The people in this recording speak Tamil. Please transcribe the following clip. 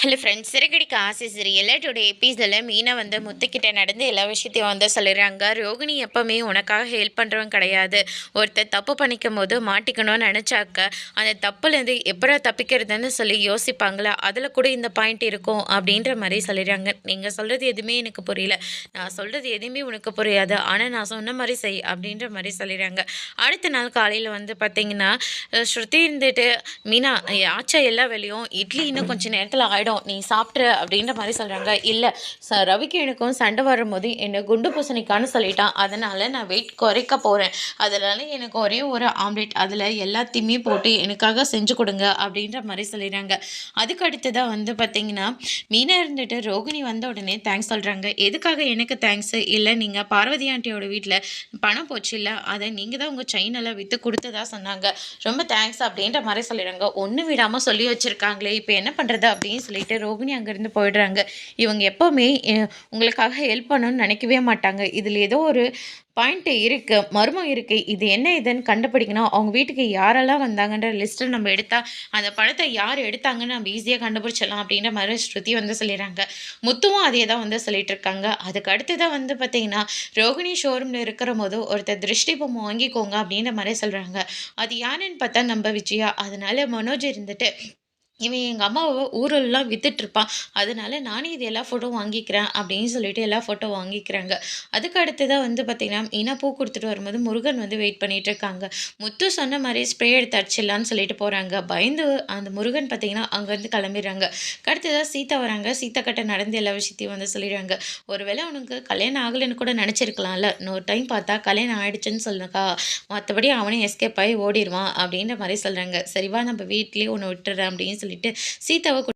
ஹலோ ஃப்ரெண்ட்ஸ் சிறகடிக்க ஆசை சீரியல் டுடே எபிசோடில் மீனா வந்து முத்துக்கிட்ட நடந்து எல்லா விஷயத்தையும் வந்து சொல்லிடுறாங்க. ரோகிணி எப்போவுமே உனக்காக ஹெல்ப் பண்ணுறவன் கிடையாது. ஒருத்தர் தப்பு பண்ணிக்கும் போது மாட்டிக்கணும்னு நினச்சாக்க அந்த தப்புலேருந்து எப்படா தப்பிக்கிறதுன்னு சொல்லி யோசிப்பாங்களா? அதில் கூட இந்த பாயிண்ட் இருக்கும் அப்படின்ற மாதிரி சொல்லிடுறாங்க. நீங்கள் சொல்கிறது எதுவுமே எனக்கு புரியல. நான் சொல்கிறது எதுவுமே உனக்கு புரியாது. ஆனால் நான் சொன்ன மாதிரி செய் அப்படின்ற மாதிரி சொல்லிடுறாங்க. அடுத்த நாள் காலையில் வந்து பார்த்தீங்கன்னா ஸ்ருதி இருந்துட்டு மீனா ஆச்சா எல்லா வேலையும் இட்லி இன்னும் கொஞ்சம் நேரத்தில் ஆகிடும் நீ சாப்பிட்ற அப்படின்ற மாதிரி சொல்கிறாங்க இல்லை ச ரவிக்கு எனக்கும் சண்டை வரும்போது என்னை குண்டு பூசணிக்கான்னு சொல்லிட்டான். அதனால் நான் வெயிட் குறைக்க போகிறேன் அதனால் எனக்கு ஒரே ஒரு ஆம்லேட் அதில் எல்லாத்தையுமே போட்டு எனக்காக செஞ்சு கொடுங்க அப்படின்ற மாதிரி சொல்லிடுறாங்க. அதுக்கு அடுத்ததாக வந்து பார்த்தீங்கன்னா மீனா இருந்துட்டு ரோகிணி வந்த உடனே தேங்க்ஸ் சொல்கிறாங்க எதுக்காக எனக்கு தேங்க்ஸு இல்லை நீங்கள் பார்வதி ஆண்டியோட வீட்டில் பணம் போச்சு இல்லை? அதை நீங்கள் தான் உங்கள் செயினெல்லாம் விற்று கொடுத்ததா சொன்னாங்க. ரொம்ப தேங்க்ஸ் அப்படின்ற மாதிரி சொல்லிடுறாங்க. ஒன்று விடாமல் சொல்லி வச்சுருக்காங்களே. இப்போ என்ன பண்ணுறது அப்படின்னு சொல்லி சொல்லிட்டு ரோகிணி அங்கேருந்து போயிடுறாங்க. இவங்க எப்போவுமே உங்களுக்காக ஹெல்ப் பண்ணணும்னு நினைக்கவே மாட்டாங்க. இதில் ஏதோ ஒரு பாயிண்ட் இருக்குது மர்மம் இருக்குது இது என்ன இதுன்னு கண்டுபிடிக்கணும். அவங்க வீட்டுக்கு யாரெல்லாம் வந்தாங்கன்ற லிஸ்ட்டை நம்ம எடுத்தால் அந்த பணத்தை யார் எடுத்தாங்கன்னு நம்ம ஈஸியாக கண்டுபிடிச்சிடலாம் அப்படின்ற மாதிரி ஸ்ருதி வந்து சொல்லிடுறாங்க. முத்துவும் அதே தான் வந்து சொல்லிட்டு இருக்காங்க. அதுக்கு அடுத்ததான் வந்து பார்த்திங்கன்னா ரோகிணி ஷோரூமில் இருக்கிற போது ஒருத்தர் திருஷ்டி பொம்மை வாங்கிக்கோங்க அப்படின்ற மாதிரி சொல்கிறாங்க அது யாருன்னு பார்த்தா நம்ம விஜயா. அதனால மனோஜ் இருந்துட்டு இவன் எங்கள் அம்மாவை ஊரெல்லாம் வித்துட்ருப்பான் அதனால நானே இது எல்லா ஃபோட்டோ வாங்கிக்கிறேன் அப்படின்னு சொல்லிட்டு எல்லா ஃபோட்டோ வாங்கிக்கிறாங்க. அதுக்கு அடுத்ததாக வந்து பார்த்திங்கன்னா இனா பூ கொடுத்துட்டு வரும்போது முருகன் வந்து வெயிட் பண்ணிகிட்டு இருக்காங்க முத்து சொன்ன மாதிரி ஸ்ப்ரே எடுத்து அடிச்சிடலான்னு சொல்லிட்டு போகிறாங்க பயந்து அந்த முருகன் பார்த்திங்கன்னா அங்கேருந்து கிளம்பிடுறாங்க. அடுத்ததாக சீதா வராங்க. சீதா கட்ட நடந்து எல்லா விஷயத்தையும் வந்து சொல்லிடுறாங்க. ஒருவேளை அவனுக்கு கல்யாணம் ஆகலைன்னு கூட நினச்சிருக்கலாம்ல. இன்னொரு டைம் பார்த்தா கல்யாணம் ஆகிடுச்சுன்னு சொல்லுங்கக்கா. மற்றபடி அவனே எஸ்கேப் ஆகி ஓடிடுவான் அப்படின்ற மாதிரி சொல்கிறாங்க சரிவா நம்ம வீட்லேயே ஒன்று விட்டுறேன் அப்படின்னு சொல்லிட்டு சீதாவை